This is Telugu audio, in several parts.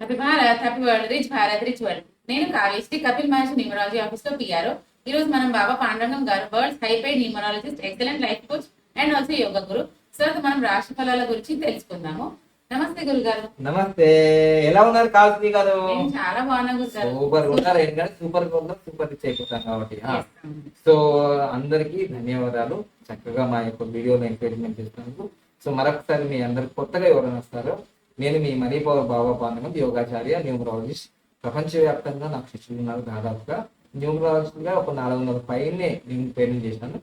Happy Bharat happy world rich Bharat rich world. నేను కావ్యశ్రీ కపిల్ మహర్షి న్యూమరాలజీ ఆఫీస్లో పిఆర్ ఈ రోజు మనం Baba Pandurangam garu world high paid numerologist excellent life coach and also yoga guru. Sir మనం రాశి ఫలాల గురించి తెలుసుకుందాము. నమస్తే గురుగారు. నమస్తే. ఎలా ఉన్నారు కాల్సి గారు? నేను చాలా బాగున్నా గురుగారు. సూపర్ ఉన్నారు. ఎందుకంటే సూపర్ ఉన్నారు. సూపర్ రిచ్ అయిపోతాం కాబట్టి. సో అందరికీ ధన్యవాదాలు. చక్కగా మా యొక్క వీడియోలో ఎంకరేజ్మెంట్ చేసినందుకు. సో మరొకసారి మీ అందరికి కొత్తగా ఎవరైనా వస్తారో నేను మీ మనీ పవర్ బాబా పాండమంది యోగాచార్య న్యూమరాలజిస్ట్. ప్రపంచవ్యాప్తంగా నాకు శిష్యులు ఉన్నారు దాదాపుగా. న్యూమరాలజిస్ట్గా ఒక నాలుగు వందల పైనే నేను ట్రైనింగ్ చేశాను.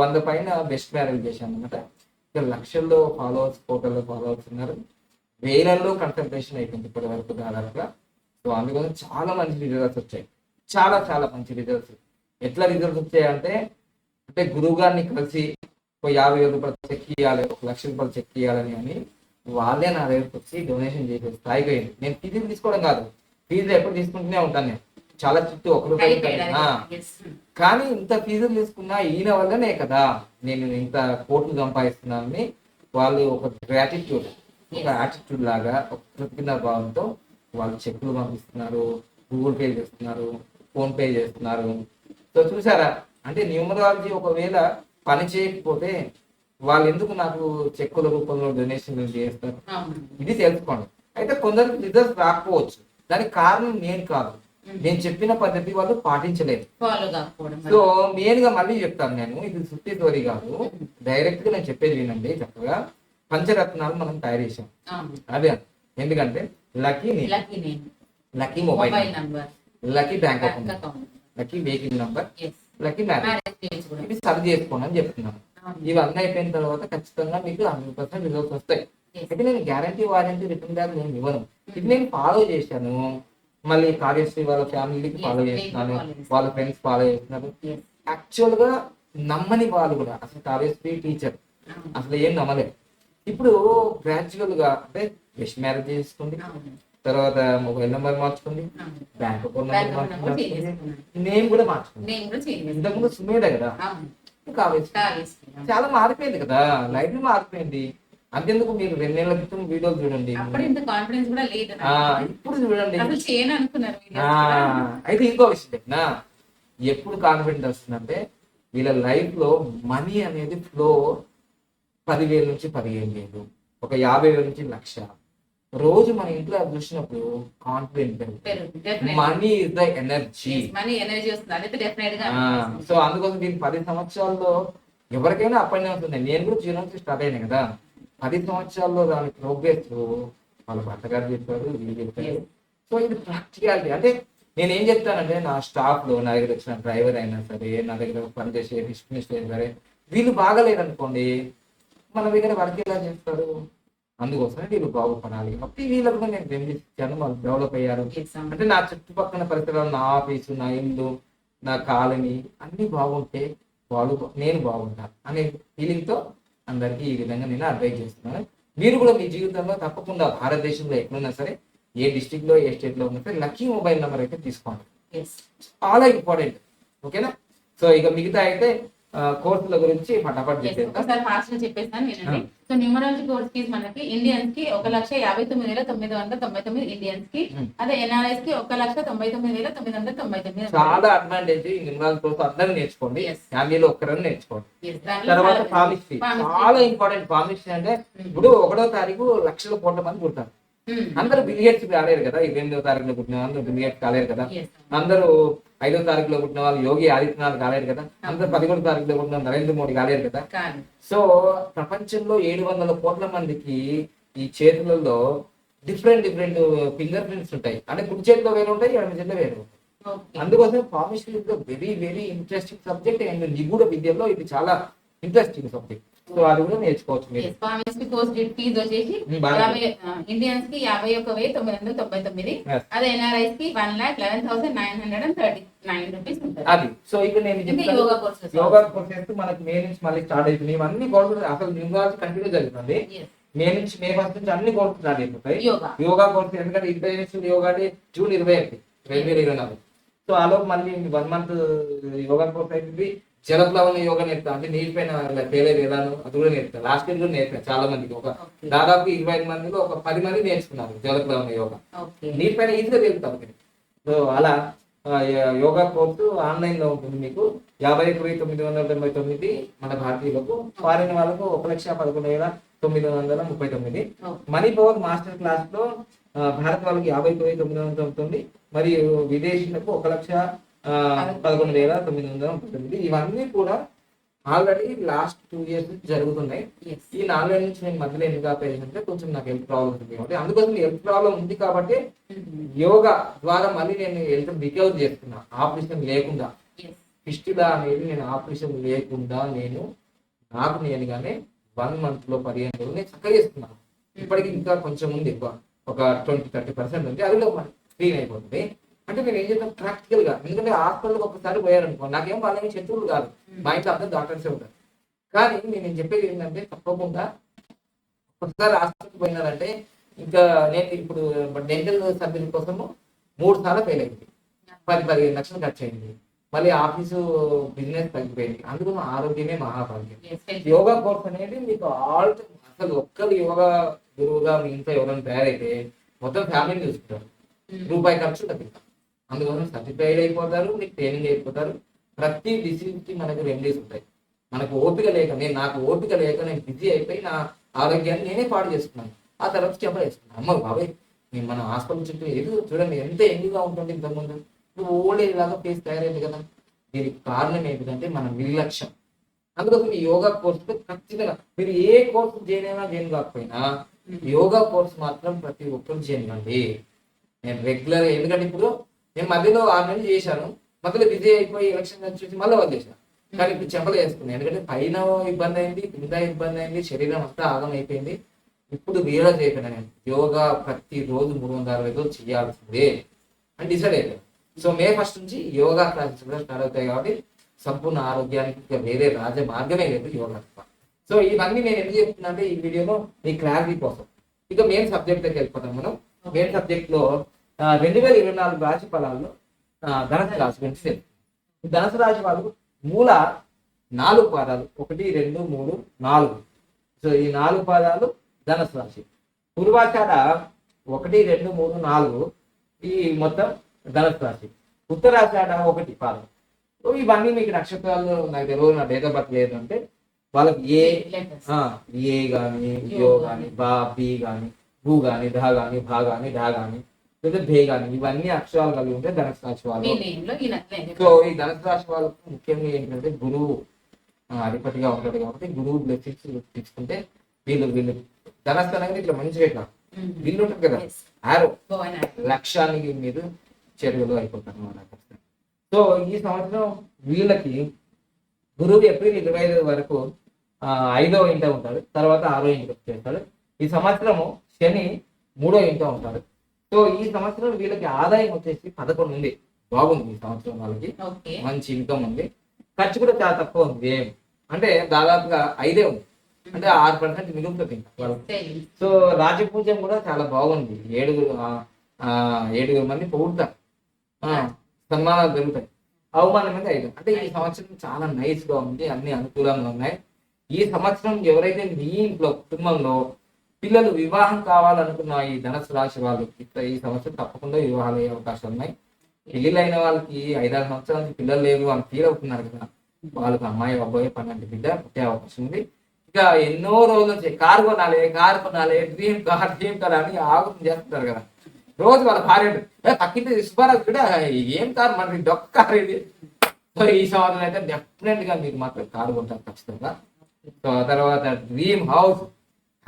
వంద పైన బెస్ట్ మ్యారేజ్ చేశాను అనమాట ఇక్కడ లక్షల్లో ఫాలోవర్స్ కోటల్లో ఫాలోవర్స్ ఉన్నారు. వేలల్లో కన్సల్టేషన్ అయిపోయింది ఇప్పటి వరకు దాదాపుగా. సో అందుకోసం చాలా మంచి రిజల్ట్స్ వచ్చాయి. చాలా చాలా మంచి రిజల్ట్స్. ఎట్లా రిజల్ట్స్ వచ్చాయంటే అంటే గురువు గారిని కలిసి ఒక యాభై వేల రూపాయలు చెక్ ఇవ్వాలి ఒక లక్ష రూపాయలు చెక్ ఇవ్వాలని అని వాళ్ళే నా దగ్గరకు వచ్చి డొనేషన్ చేసే స్థాయికి అయింది. నేను ఫీజులు తీసుకోవడం కాదు. ఫీజు ఎప్పుడు తీసుకుంటూనే ఉంటాను నేను. చాలా చుట్టూ ఒక రూపాయి. కానీ ఇంత ఫీజులు తీసుకున్నా ఈయన వల్లనే కదా నేను ఇంత కోట్లు సంపాదిస్తున్నానని వాళ్ళు ఒక గ్రాటిట్యూడ్ ఒక యాటిట్యూడ్ లాగా ఒక కృతజ్ఞత భావంతో వాళ్ళు చెక్కులు పంపిస్తున్నారు గూగుల్ పే చేస్తున్నారు ఫోన్ పే చేస్తున్నారు. సో చూసారా అంటే న్యూమరాలజీ ఒకవేళ పని చేయకపోతే వాళ్ళు ఎందుకు నాకు చెక్కుల రూపంలో డొనేషన్లు చేస్తారు. ఇది తెలుసుకోండి. అయితే కొందరికి రిజల్ట్స్ రాకపోవచ్చు. దానికి కారణం నేను కాదు. నేను చెప్పిన పద్ధతి వాళ్ళు పాటించలేదు. సో మెయిన్గా మళ్ళీ చెప్తాను నేను. ఇది సుత్తి తోరి కాదు. డైరెక్ట్గా నేను చెప్పేది వినండి. చక్కగా పంచరత్నాలు మనం తయారు చేసాం. అదే. ఎందుకంటే lucky lucky mobile lucky bank account. Lucky vehicle number. Lucky marriage. ఇవి సరి చేసుకోండి అని చెప్తున్నాను. అవును. ఇవన్నీ అయిపోయిన తర్వాత ఖచ్చితంగా మీకు హండ్రెడ్ పర్సెంట్ రిజల్ట్స్ వస్తాయి. అయితే నేను గ్యారంటీ వారంటీ రిటర్న్ బ్యాక్ నేను ఇవ్వను ఇది నేను ఫాలో చేశాను మళ్ళీ కార్యశ్రీ వాళ్ళ ఫ్యామిలీకి ఫాలో నేను చేస్తున్నాను. వాళ్ళ ఫ్రెండ్స్ ఫాలో చేస్తున్నారు. యాక్చువల్గా నమ్మని వాళ్ళు కూడా అసలు కార్యశ్రీ టీచర్. అసలు ఏం నమ్మలేదు ఇప్పుడు గ్రాడ్యువల్గా అంటే బెస్ట్ మ్యారేజ్ చేసుకోండి. తర్వాత మొబైల్ నెంబర్ మార్చుకోండి. బ్యాంక్ అకౌంట్ నెంబర్ మార్చుకోండి. నేమ్ కూడా మార్చుకోండి. ఇంతకుముందు సుమేదే కదా కావేశ్రీ. చాలా మారిపోయింది కదా. లైఫ్ మారిపోయింది. అంతెందుకు మీరు రెండు నెలల క్రితం వీడియోలు చూడండి. ఇప్పుడు చూడండి. అయితే ఇంకో విషయం ఎప్పుడు కాన్ఫిడెంట్ వస్తుందంటే వీళ్ళ లైఫ్లో మనీ అనేది ఫ్లో పదివేల నుంచి పదిహేను వేలు ఒక యాభై వేల నుంచి లక్ష. రోజు మన ఇంట్లో అది చూసినప్పుడు confident. Money is the energy money energy వస్తుంది. డెఫినెట్గా సో అందుకోసం దీని పది సంవత్సరాల్లో ఎవరికైనా అప్ అండ్ డౌన్స్ ఉన్నాయి. నేను కూడా జీరో నుంచి స్టార్ట్ అయినా కదా. పది సంవత్సరాల్లో దాని ప్రోగ్రెస్ వాళ్ళ భర్తగారు చెప్పారు వీళ్ళు చెప్పారు. సో ఇది ప్రాక్టికాలిటీ అంటే నేను ఏం చెప్తానంటే నా స్టాఫ్లో నా దగ్గర వచ్చిన డ్రైవర్ అయినా సరే నా దగ్గర పనిచేసే డిస్ట్రిబ్యూషన్ అయినా సరే వీళ్ళు బాగలేరు అనుకోండి మన దగ్గర వర్క్ ఎలా చేస్తారు? అందుకోసమే వీళ్ళు బాగుపడాలి. కాబట్టి వీళ్ళకు నేను బెనిఫిట్స్ ఇచ్చాను వాళ్ళు డెవలప్ అయ్యారు. అంటే నా చుట్టుపక్కల పరిసరాలు నా ఆఫీసు నా ఇల్లు నా కాలనీ అన్ని బాగుంటే వాళ్ళు నేను బాగుంటాను అనే ఫీలింగ్తో అందరికీ ఈ విధంగా నేను అడ్వైజ్ చేస్తున్నాను. మీరు కూడా మీ జీవితంలో తప్పకుండా భారతదేశంలో ఎక్కడున్నా సరే ఏ డిస్టిక్లో ఏ స్టేట్లో ఉన్నా సరే లక్కీ మొబైల్ నెంబర్ అయితే తీసుకోండి. చాలా ఇంపార్టెంట్ ఓకేనా సో ఇక మిగతా అయితే కోర్సుల గురించి ఫటాఫట్ ఒకసారి ఫాస్ట్గా చెప్పేస్తాను వినండి. సో న్యూమరాలజీ కోర్స్ ఫీజ్ మనకి ఇండియన్స్కి ఒక లక్ష యాభై తొమ్మిది వేల తొమ్మిది వందల తొంభై తొమ్మిది ఇండియన్స్కి. అదే ఎన్ఆర్ఐస్కి ఒక లక్ష తొంభై తొమ్మిది వేల తొమ్మిది వందల తొంభై తొమ్మిది చాలా అడ్వాంటేజ్ నిర్మల్ కోర్సు అందరూ నేర్చుకోండి. ఫ్యామిలీలో ఒక్కరని నేర్చుకోండి. తర్వాత Palmistry. చాలా ఇంపార్టెంట్ పామిస్ట్రీ అంటే ఇప్పుడు ఒకటో తారీఖు లక్షల కోట్ల మంది పుడతారు. Hmm. అందరూ బిలియర్స్ కాలేరు కదా ఇరవై ఎనిమిదో తారీఖులో పుట్టిన వాళ్ళు బిలియర్స్ కాలేరు కదా. అందరూ ఐదో తారీఖులో పుట్టిన వాళ్ళు యోగి ఆదిత్యనాథ్ కాలేరు కదా. అందరూ పదకొండు తారీఖులో పుట్టిన నరేంద్ర మోడీ కాలేరు కదా. సో ప్రపంచంలో ఏడు వందల కోట్ల మందికి ఈ చేతులలో డిఫరెంట్ డిఫరెంట్ ఫింగర్ ప్రింట్స్ ఉంటాయి. అంటే కుడి చేతిలో వేరు ఉంటాయి ఎడమ చేతిలో వేరు అందుకోసం is very very interesting subject and నిగూఢ విద్యలో ఇది చాలా ఇంట్రెస్టింగ్ సబ్జెక్ట్ సో అది కూడా నేర్చుకోవచ్చు మీరు. పామిస్ట్రీ కోర్స్ ఫీజ్ వచ్చేసి ఇండియన్స్కి యాభై ఒక వెయ్యి తొమ్మిది వందల తొంభై తొమ్మిది. అదే ఎన్ఆర్ఐస్కి one lakh eleven thousand nine hundred and thirty nine rupees ఉంటుంది. అది. సో ఇప్పుడు నేను చెప్తాను యోగా కోర్సెస్ యోగా కోర్స్ చేస్తే మనకి మే నుంచి మళ్ళీ స్టార్ట్ అవుతుంది ఇవన్నీ కోర్సులు అసలు న్యూమరాలజీ కంటిన్యూ జరుగుతుంది. మే నుంచి మే ఫస్ట్ నుంచి అన్ని కోర్సులు స్టార్ట్ అయిపోతాయి. యోగా కోర్స్ ఎందుకంటే ఇంటర్నేషనల్ యోగా డే జూన్ ఇరవై ఒకటి రెండు వేల ఇరవై నాలుగు. సో ఆలోపు మళ్ళీ వన్ మంత్ యోగా కోర్స్ అయిపోయింది. జలప్లవన యోగా నేర్పుతా అంటే నీటి పైన తేలేదు ఎలానో అది కూడా నేర్పుతా. లాస్ట్ ఇయర్ కూడా నేర్పా చాలా మందికి. ఒక దాదాపు ఇరవై ఐదు మందిలో ఒక పది మంది నేర్చుకున్నారు జలప్లవన యోగా. నీటి పైన ఈజీగా తెలుపుతాం సో అలా యోగా కోర్సు ఆన్లైన్లో ఉంటుంది మీకు. యాభై ఒకటి తొమ్మిది వందల తొంభై తొమ్మిది మన భారతీయులకు ఫారిన్ వాళ్ళకు ఒక లక్ష పదకొండు వేల తొమ్మిది వందల ముప్పై తొమ్మిది. మనీ పవర్ మాస్టర్ క్లాస్లో భారత్ వాళ్ళకి యాభై తొమ్మిది తొమ్మిది వందల తొమ్మిది మరియు విదేశీయులకు ఒక లక్ష పదకొండు వేల తొమ్మిది వందల ముప్పై తొమ్మిది. ఇవన్నీ కూడా ఆల్రెడీ లాస్ట్ టూ ఇయర్స్ జరుగుతున్నాయి. Yes. ఈ నాలుగేళ్ళ నుంచి నేను మధ్యలో ఎందుకు ఆపేయాలంటే కొంచెం నాకు హెల్త్ ప్రాబ్లమ్ ఉంది కాబట్టి. అందుకోసం హెల్త్ ప్రాబ్లం ఉంది కాబట్టి Mhm. యోగా ద్వారా మళ్ళీ నేను హెల్త్ రికవర్ చేస్తున్నా ఆపరేషన్ లేకుండా. ఫిస్టులా అనేది నేను ఆపరేషన్ లేకుండా నేను నాకు నేనుగానే వన్ మంత్లో పదిహేను రోజులు నేను చక్కగా చేస్తున్నాను ఇప్పటికి ఇంకా కొంచెం ఉంది. ఎక్కువ ఒక ట్వంటీ థర్టీ పర్సెంట్ ఉంది. అది క్లీన్ అయిపోతుంది. అంటే నేను ఏం చేస్తాను ప్రాక్టికల్గా. ఎందుకంటే హాస్పిటల్కి ఒకసారి పోయారనుకో నాకేం వాళ్ళని శత్రువులు కాదు. మా ఇంట్లో అందరూ డాక్టర్సే ఉంటారు. కానీ నేను చెప్పేది ఏంటంటే తప్పకుండా ఒకసారి హాస్పిటల్కి పోయినారంటే ఇంకా నేను ఇప్పుడు డెంటల్ సర్జరీ కోసము మూడు సార్లు ఫెయిల్ అయింది పది పదిహేను లక్షలు ఖర్చు అయింది. మళ్ళీ ఆఫీసు బిజినెస్ తగ్గిపోయింది. అందుకు ఆరోగ్యమే మహాభాగ్యం. యోగా కోర్స్ అనేది మీకు ఆల్ అసలు ఒక్కరు యోగా గురువుగా మీ ఇంట్లో ఎవరైనా తయారైతే మొత్తం ఫ్యామిలీని చూసుకుంటారు. రూపాయి ఖర్చు తగ్గిస్తారు అందువల్ల సర్టిఫైడ్ అయిపోతారు మీకు ట్రైనింగ్ అయిపోతారు. ప్రతి డిసీజ్కి మనకు రెమెడీస్ ఉంటాయి. మనకు ఓపిక లేక నేను నాకు ఓపిక లేక నేను బిజీ అయిపోయి నా ఆరోగ్యాన్ని నేనే పాడు చేసుకున్నాను. ఆ తర్వాత చెప్ప చేసుకున్నాను అమ్మ బాబాయ్ నేను మన హాస్పిటల్ చుట్టూ ఏదో చూడండి ఎంత ఎండుగా ఉంటుంది ఇంతకుముందు. ఇప్పుడు ఓల్డ్ ఏజ్ లాగా ఫేస్ తయారైంది కదా. దీనికి కారణం ఏంటంటే మన నిర్లక్ష్యం. అందుకోసం ఈ యోగా కోర్స్ ఖచ్చితంగా మీరు ఏ కోర్సు చేయనైనా చేయను కాకపోయినా యోగా కోర్స్ మాత్రం ప్రతి ఒక్కరు చేయండి. నేను రెగ్యులర్ ఎందుకంటే ఇప్పుడు నేను మధ్యలో ఆరు నెలలు చేశాను. మధ్యలో బిజీ అయిపోయి ఎలక్షన్ చూసి మళ్ళీ వదిలేసాను కానీ ఇప్పుడు చెంపలు వేసుకున్నాను ఎందుకంటే పైన ఇబ్బంది అయింది కింద ఇబ్బంది అయింది శరీరం అంతా ఆగం అయిపోయింది. ఇప్పుడు రియలైజ్ అయిపోయినా నేను యోగా ప్రతి రోజు మూడు వందల అరవై రోజులు చేయాల్సిందే అని డిసైడ్ అయిపోయాను. సో మే ఫస్ట్ నుంచి యోగా క్లాసెస్ కూడా స్టార్ట్ అవుతాయి కాబట్టి సంపూర్ణ ఆరోగ్యానికి ఇంకా వేరే రాజ మార్గమే లేదు యోగా. తప్ప సో ఇవన్నీ నేను ఎందుకు చెప్తున్నా అంటే ఈ వీడియోలో మీ క్లారిటీ కోసం. ఇక మెయిన్ సబ్జెక్ట్ దగ్గరికి వెళ్ళిపోతాం మనం. మెయిన్ సబ్జెక్ట్లో రెండు వేల ఇరవై నాలుగు రాశి ఫలాల్లో ఆ, రాశి గురించి తెలుసు. ఈ రాశి వాళ్ళు మూల నాలుగు పాదాలు ఒకటి రెండు మూడు నాలుగు. సో ఈ నాలుగు పాదాలు ధనుసు రాశి. పూర్వాచార ఒకటి రెండు మూడు నాలుగు ఈ మొత్తం ధనుసు రాశి. ఉత్తరాచార ఒకటి పాదం. సో ఇవన్నీ మీకు నక్షత్రాలు నాకు తెలియదు నా డేట్ ఆఫ్ బర్త్ లేదు అంటే వాళ్ళకి ఏ ఏ కానీ యో కానీ బా బి గాని భూ కానీ ధా కానీ భా కానీ ఢా గాని లేదా భే గాని ఇవన్నీ అక్షరాలు కలిగి ఉంటే ధనుసు రాశి వాళ్ళు. సో ఈ ధనుసు రాశి వాళ్ళకు ముఖ్యంగా ఏంటంటే గురువు అధిపతిగా ఉంటాడు కాబట్టి గురువు బ్లెస్సింగ్స్ తీసుకుంటే వీళ్ళు వీళ్ళు అనేది ఇట్లా మంచిగా ఇట్లా. వీళ్ళు ఉంటుంది కదా. ఆరో. లక్ష్యానికి మీరు చెరువులు అయిపోతారు అన్నమాట సో ఈ సంవత్సరం వీళ్ళకి గురువు ఏప్రిల్ ఇరవై ఐదు వరకు ఐదో ఇంట ఉంటాడు తర్వాత ఆరో ఇంటికి వచ్చేస్తాడు ఈ సంవత్సరము శని మూడో ఇంట ఉంటాడు సో ఈ సంవత్సరం వీళ్ళకి ఆదాయం వచ్చేసి పదకొండు ఉంది. బాగుంది ఈ సంవత్సరం వాళ్ళకి. మంచి ఇన్కమ్ ఉంది. ఖర్చు కూడా చాలా తక్కువ ఉంది. ఏం? అంటే దాదాపుగా ఐదే ఉంది. అంటే ఆరు పర్సెంట్ మిగులుతుంది వాళ్ళకి. Savings. సో రాజపూజం కూడా చాలా బాగుంది. ఏడుగురు ఏడుగురు మంది పొగుడుతారు. ఆ, సన్మానాలు జరుగుతాయి అవమానం మీద ఐదు. అంటే ఈ సంవత్సరం చాలా నైస్గా ఉంది. అన్ని అనుకూలంగా ఉన్నాయి. ఈ సంవత్సరం ఎవరైతే మీ ఇంట్లో కుటుంబంలో పిల్లలు వివాహం కావాలనుకున్న ఈ ధనసు రాశి వాళ్ళు ఇట్లా ఈ సంవత్సరం తప్పకుండా వివాహాలు అయ్యే అవకాశాలు ఉన్నాయి. పెళ్ళిళ్ళైన వాళ్ళకి ఐదారు సంవత్సరాల నుంచి పిల్లలు లేవు అని ఫీల్ అవుతున్నారు కదా. వాళ్ళకి అమ్మాయి అబ్బాయి పన్నెండు బిడ్డ పుట్టే అవకాశం ఉంది. ఇక ఎన్నో రోజుల నుంచి కారు కొనాలి కారు కొనాలి డ్రీమ్ కార్ డ్రీమ్ కార్ అని ఆలోచన చేస్తుంటారు కదా. రోజు వాళ్ళ భార్య "ఏ, పక్కింటి సుబ్బారావు కూడా ఏం కారు మనకి డొక్క కారు ఇది. సో ఈ సంవత్సరం అయితే డెఫినెట్గా మీరు మాత్రం కారు కొంటారు ఖచ్చితంగా. సో తర్వాత డ్రీమ్ హౌస్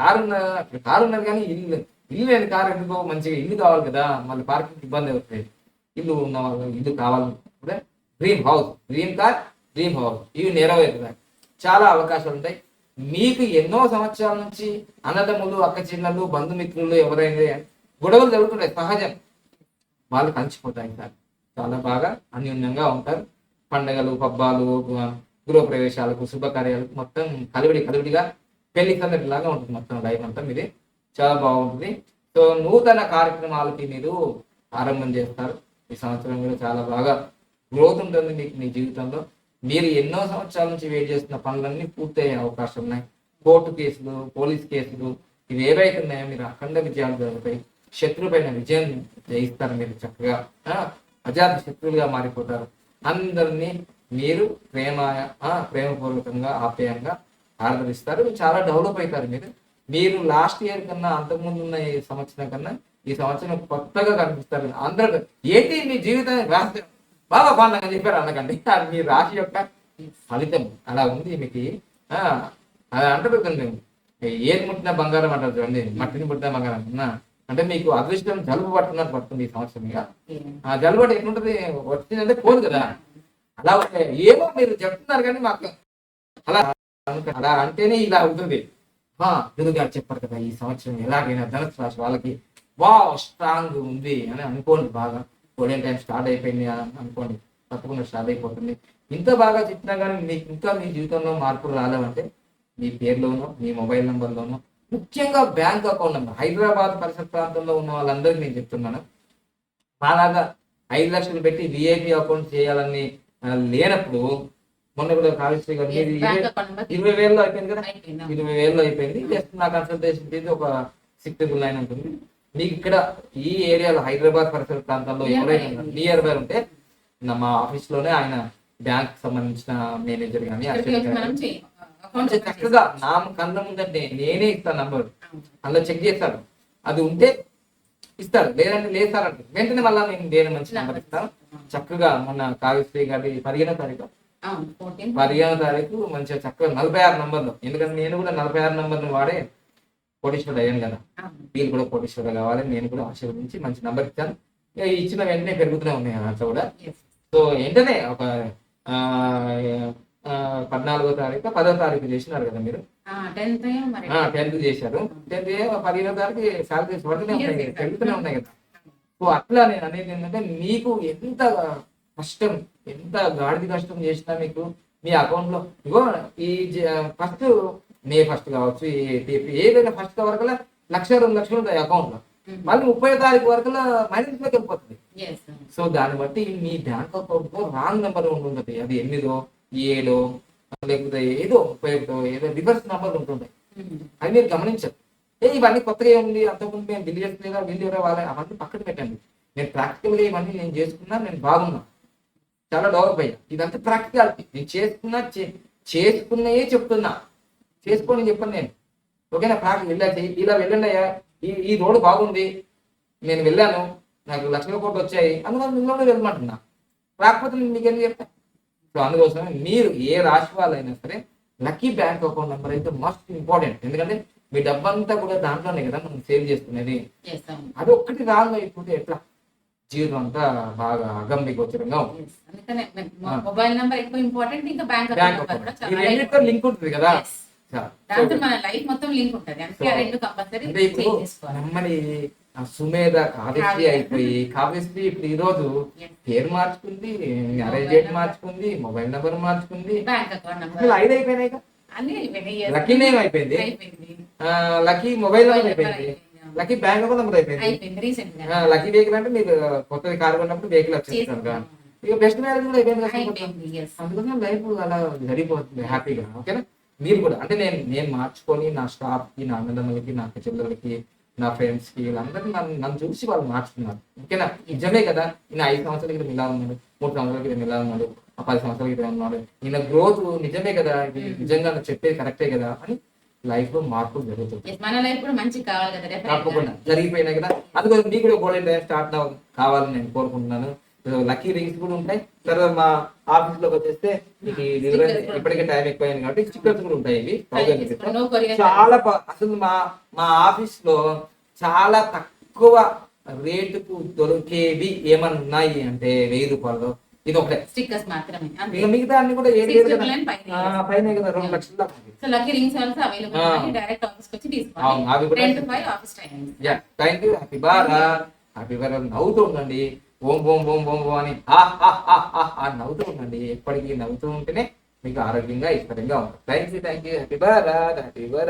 కారు ఉన్న- కారు ఉన్నది కానీ ఇల్లు. ఇల్లు లేని కారు ఎందుకో మంచిగా ఇల్లు కావాలి కదా మళ్ళీ పార్కింగ్ ఇబ్బంది అవుతుంది. ఇల్లు ఉన్న వాళ్ళు ఇల్లు కావాలనుకుంటే dream house. Dream car dream house. ఇవి నెరవేరుతాయి. చాలా అవకాశాలు ఉంటాయి. మీకు ఎన్నో సంవత్సరాల నుంచి అన్నదమ్ములు అక్క చిన్నలు బంధుమిత్రులు ఎవరైనా గొడవలు జరుగుతుంటాయి సహజం. వాళ్ళు కలిసిపోతాయి సార్ చాలా బాగా అన్యోన్యంగా ఉంటారు. పండగలు పబ్బాలు గృహప్రవేశాలకు శుభకార్యాలకు మొత్తం కలివిడి కలివిడిగా పెళ్ళి లాగా ఉంటుంది మొత్తం లైఫ్ అంతా మీది. చాలా బాగుంటుంది. సో నూతన కార్యక్రమాలకి మీరు ఆరంభం చేస్తారు. ఈ సంవత్సరం కూడా చాలా బాగా గ్రోత్ ఉంటుంది మీకు మీ జీవితంలో. మీరు ఎన్నో సంవత్సరాల నుంచి వెయిట్ చేస్తున్న పనులన్నీ పూర్తయ్యే అవకాశం ఉన్నాయి. కోర్టు కేసులు పోలీస్ కేసులు ఇవి ఏవైతే ఉన్నాయో మీరు అఖండ విజయాలు జరుగుతాయి శత్రుపైన విజయం జయిస్తారు మీరు చక్కగా. అజాత శత్రువులుగా మారిపోతారు. అందరినీ మీరు ప్రేమ ప్రేమపూర్వకంగా ఆప్యాయంగా ఆదరిస్తారు చాలా డెవలప్ అవుతారు. మీరు మీరు లాస్ట్ ఇయర్ కన్నా అంతకుముందు ఉన్న ఈ సంవత్సరం కన్నా ఈ సంవత్సరం కొత్తగా కనిపిస్తారు. అందరూ ఏంటి మీ జీవితాన్ని రాసి బాగా బాగా చెప్పారు అనకండి. అది మీ రాశి యొక్క ఫలితం. అలా ఉంది మీకు. ఆ, అది అంటారు కదండి ఏది ముట్టిన బంగారం అంటారు చూడండి. మట్టిని ముట్టిన బంగారం. అన్నా అంటే మీకు అదృష్టం జలుబు పట్టుకున్నట్టు పడుతుంది ఈ సంవత్సరం ఇక. ఆ జలుబు అంటే ఎట్లుంటది? వచ్చిందంటే పోదు కదా. అలా ఏమో మీరు చెప్తున్నారు కానీ మాకు అలా అలా అంటేనే ఇలా అవుతుంది. వా గారు చెప్పారు కదా ఈ సంవత్సరం ఎలాగైనా ధనుసు రాశి వాళ్ళకి వా స్ట్రాంగ్ ఉంది అని అనుకోండి బాగా. కోడియన్ టైం స్టార్ట్ అయిపోయింది అని అనుకోండి తప్పకుండా స్టార్ట్ అయిపోతుంది. ఇంత బాగా చెప్పినా కానీ మీకు ఇంకా మీ జీవితంలో మార్పులు రాలేవంటే మీ పేరులోనో మీ మొబైల్ నెంబర్లోనో ముఖ్యంగా బ్యాంక్ అకౌంట్ నెంబర్ హైదరాబాద్ పరిసర ప్రాంతంలో ఉన్న వాళ్ళందరికీ నేను చెప్తున్నాను. మాలాగా ఐదు లక్షలు పెట్టి విఐపి అకౌంట్ చేయాలని లేనప్పుడు మొన్న కూడా కాళేశ్వరి గారు ఇరవై- వేలలో అయిపోయింది కదా? ఇరవై వేలలో అయిపోయింది. జస్ట్ నా కన్సల్టేషన్ ఫీజు ఒక సిక్స్ ట్రిపుల్ నైన్ ఉంటుంది. మీకు ఇక్కడ ఈ ఏరియాలో హైదరాబాద్ పరిసర ప్రాంతాల్లో. ఎవరైనా నియర్ బై ఉంటే మా ఆఫీస్లోనే ఆయన బ్యాంక్ సంబంధించిన మేనేజర్ కానీ చక్కగా నా కళ్ళ ముందంటే నేనే ఇస్తాను నంబర్. అందులో చెక్ చేస్తాడు. అది ఉంటే ఇస్తాడు. లేదంటే అంటే వెంటనే మళ్ళీ నేను వేరే మంచి నెంబర్ ఇస్తాను? చక్కగా మొన్న కావ్యశ్రీ గారి పదిహేనో తారీఖు. పదిహేనో తారీఖు మంచిగా చక్కగా నలభై ఆరు నంబర్లు. ఎందుకంటే నేను కూడా నలభై ఆరు నంబర్ను వాడే కోటీశ్వరుడు అయ్యాను కదా. వీళ్ళు కూడా కోటీశ్వరుడు కావాలి నేను కూడా ఆశీర్వదించి మంచి నంబర్ ఇచ్చాను. ఇచ్చిన వెంటనే పెరుగుతూనే ఉన్నాయి అదంతా కూడా. సో వెంటనే ఒక పద్నాలుగో తారీఖు పదో తారీఖు చేసినారు కదా మీరు? టెన్త్ చేశారు. టెన్త్ పదిహేనో తారీఖు శాలరీస్ పడుతూనే ఉన్నాయి పెరుగుతూనే ఉన్నాయి కదా. సో అట్లా నేను అనేది ఏంటంటే మీకు ఎంత కష్టం. ఎంత గాడిది కష్టం చేసినా మీకు మీ అకౌంట్లో? ఇగో ఈ ఫస్ట్ మే ఫస్ట్ కావచ్చు ఏదైనా ఫస్ట్ వరకు లక్ష రెండు లక్షలు ఉంటాయి అకౌంట్లో. మళ్ళీ ముప్పై తారీఖు వరకు మైనస్లోకి వెళ్ళిపోతుంది. సో దాన్ని బట్టి మీ బ్యాంక్ అకౌంట్లో రాంగ్ నెంబర్ ఉంటుంది అది ఎనిమిదో ఏడో లేకపోతే ఏదో ముప్పై ఒకటో ఏదో రివర్స్ నెంబర్ ఉంటుంటాయి అది మీరు గమనించరు ఏ ఇవన్నీ కొత్తగా ఉంది అంతకుముందు మేము బిల్లు చేసుకోలేదా బిల్లు ఎవరో వాళ్ళ అవన్నీ పక్కన పెట్టండి. నేను ప్రాక్టికల్గా ఇవన్నీ నేను చేసుకున్నా నేను బాగున్నా. చాలా డెవలప్ అయ్యా ఇదంతా ప్రాక్టికాలిటీ నేను చేసుకున్నా చేసుకున్నాయే చెప్తున్నా. చేసుకోని చెప్పను నేను. ఓకేనా ఇలా చెయ్యి ఇలా వెళ్ళండి అయ్యా. ఈ ఈ రోడ్డు బాగుంది. నేను వెళ్ళాను. నాకు లక్షల కోట్లు వచ్చాయి. అందువల్ల మిమ్మల్ని వెళ్ళమంటున్నా. రాకపోతే నేను మీకు ఎందుకు చెప్తా సో అందుకోసమే మీరు ఏ రాశి వాళ్ళైనా సరే లక్కీ బ్యాంక్ అకౌంట్ నెంబర్ అయితే మస్ట్ ఇంపార్టెంట్. ఎందుకంటే మీ డబ్బంతా కూడా దాంట్లోనే కదా మనం సేవ్ అవును. అది ఒక్కటి రాంగ్ అయిపోతే ఎట్లా? జీవితం అంతా బాగా అగమ్య గోచరంగా మొబైల్ నెంబర్ ఎక్కువ ఇంపార్టెంట్ ఇంకా బ్యాంక్ బ్యాంక్ లింక్ ఉంటుంది కదా? మన లైఫ్ మొత్తం లింక్ ఉంటది. అందుకే రెండు కంపల్సరీ నెమ్మది సుమేధ కావ్యశ్రీ కావ్య. అయిపోయి కావ్యశ్రీ ఇప్పుడు ఈ రోజు. పేరు మార్చుకుంది మ్యారేజ్ డేట్. మార్చుకుంది మొబైల్ నెంబర్ మార్చుకుంది. బ్యాంక్ అకౌంట్ అసలు నెంబర్ ఐదు అయిపోయినాయి. లక్కీ నేమ్ అయిపోయింది. లక్కీ మొబైల్ నెంబర్ అయిపోయింది. లక్కీ బ్యాంక్ అకౌంట్ నెంబర్ అయిపోయింది లక్కీ వెహికల్ అంటే మీరు కొత్తది కారు కొన్నప్పుడు వెహికల్ వచ్చేస్తారు ఇక బెస్ట్ మ్యారేజ్ కూడా అయిపోయింది. అందుకోసం లైఫ్ అలా జరిగిపోతుంది హ్యాపీగా ఓకేనా మీరు కూడా అంటే నేను నేను మార్చుకొని నా స్టాఫ్కి నా అన్నదమ్ములకి నా చెల్లెలకి నా ఫ్రెండ్స్కి వీళ్ళందరికీ నన్ను నన్ను చూసి వాళ్ళు మార్చుకున్నారు. ఓకేనా నిజమే కదా? ఈయన ఐదు సంవత్సరాల క్రితం ఇలా ఉన్నాడు మూడు సంవత్సరాల క్రితం ఇలా ఉన్నాడు పది సంవత్సరాల క్రితం ఉన్నాడు. ఈయన గ్రోత్ నిజమే కదా? ఇది నిజంగా చెప్పేది కరెక్టే కదా? అని లైఫ్లో మార్పులు జరుగుతుంది మన లైఫ్ కూడా మంచి కావాలి కదా తప్పకుండా. జరిగిపోయినాయి కదా. అందుకోసం మీకు కూడా గోల్డెన్ టైం స్టార్ట్ కావాలని నేను కోరుకుంటున్నాను. లక్కీ రింగ్స్ కూడా ఉంటాయి. తర్వాత మా ఆఫీస్లోకి వచ్చేస్తే మీకు ఇప్పటికే టైం ఎక్కువైంది కాబట్టి స్టిక్కర్స్ కూడా ఉంటాయి ఇవి. చాలా అసలు మా మా ఆఫీస్లో చాలా తక్కువ రేటుకు దొరికేవి ఏమన్నా ఉన్నాయి అంటే వెయ్యి రూపాయలు? ఇది ఒకటే స్టిక్కర్స్ మాత్రమే ఇక మిగతా అన్ని కూడా ఏడు వేలు కదా? పైన. కదా? రెండు లక్షల దాకా. So lucky rings also available. ఉన్నాయి. డైరెక్ట్ ఆఫీస్కి వచ్చి తీసుకోవాలి ten to five office timing yeah thank you happy Bara happy బారా నవ్వుతూ ఉండండి ఓం ఓం ఓం ఓం ఓం అని. ఆ నవ్వుతూ ఉండండి ఎప్పటికీ నవ్వుతూ ఉంటేనే మీకు ఆరోగ్యంగా ఇష్టంగా ఉంటుంది thank you thank you happy Bara happy Bara